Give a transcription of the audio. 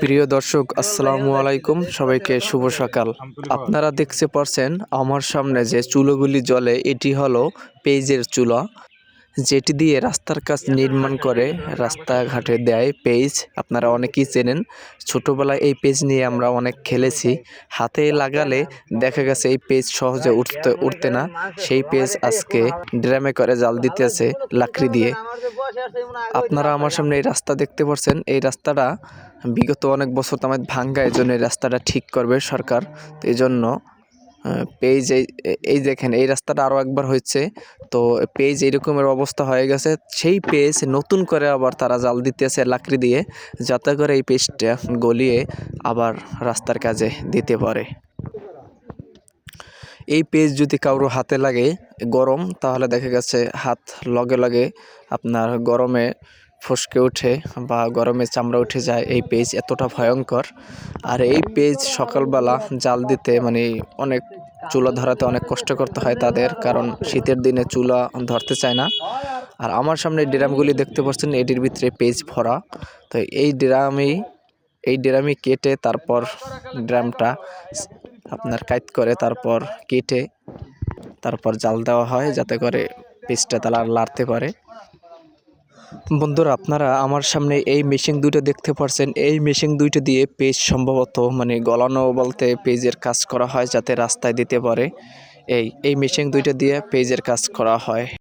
প্রিয় দর্শক, আসসালামু আলাইকুম। সবাইকে শুভ সকাল। আপনারা দেখতে পারছেন আমার সামনে যে চুলোগুলি জ্বলে, এটি হলো পেজের চুলা। যেটি দিয়ে রাস্তার কাজ নির্মাণ করে, রাস্তাঘাটে দেয় পেজ। আপনারা অনেকেই চেনেন, ছোটোবেলায় এই পেজ নিয়ে আমরা অনেক খেলেছি। হাতে লাগালে দেখা গেছে এই পেজ সহজে উঠতে উঠতে না। সেই পেজ আজকে ড্রামে করে জাল দিতেছে লাকড়ি দিয়ে। আপনারা আমার সামনে এই রাস্তা দেখতে পাচ্ছেন এই রাস্তাটা বিগত অনেক বছর তামাদ ভাঙ্গা এই জন্য এই রাস্তাটা ঠিক করবে সরকার। এই জন্য পেজ এই এই দেখেন, এই রাস্তাটা আরও একবার হচ্ছে তো পেজ এইরকমের অবস্থা হয়ে গেছে। সেই পেজ নতুন করে আবার তারা জাল দিতেছে লাকড়ি দিয়ে, যাতে করে এই পেজটা গলিয়ে আবার রাস্তার কাজে দিতে পারে। এই পেজ যদি কারও হাতে লাগে গরম, তাহলে দেখা গেছে হাত লগে লগে আপনার গরমে ফসকে ওঠে বা গরমে চামড়া উঠে যায়, এই পেজ এতটা ভয়ঙ্কর। আর এই পেজ সকালবেলা জাল দিতে মানে অনেক চুলা ধরাতে অনেক কষ্ট করতে হয় তাদের, কারণ শীতের দিনে চুলা ধরতে চায় না। আর আমার সামনে ড্রামগুলি দেখতে পাচ্ছেন, এটির ভিতরে পেজ ভরা। তো এই ড্রামেই, এই ড্রামই কেটে তারপর ড্রামটা আপনার কাইত করে তারপর কেটে তারপর জাল দেওয়া হয় যাতে করে পেজটা তারা লাড়তে পারে। বন্ধুরা, আপনারা আমার সামনে এই মেশিন দুইটা দেখতে পারছেন। এই মেশিন দুইটা দিয়ে পেজ সম্ভবত মানে গলানো বলতে পেজের কাজ করা হয়, যাতে রাস্তায় দিতে পারে। এই এই মেশিন দুইটা দিয়ে পেজের কাজ করা হয়।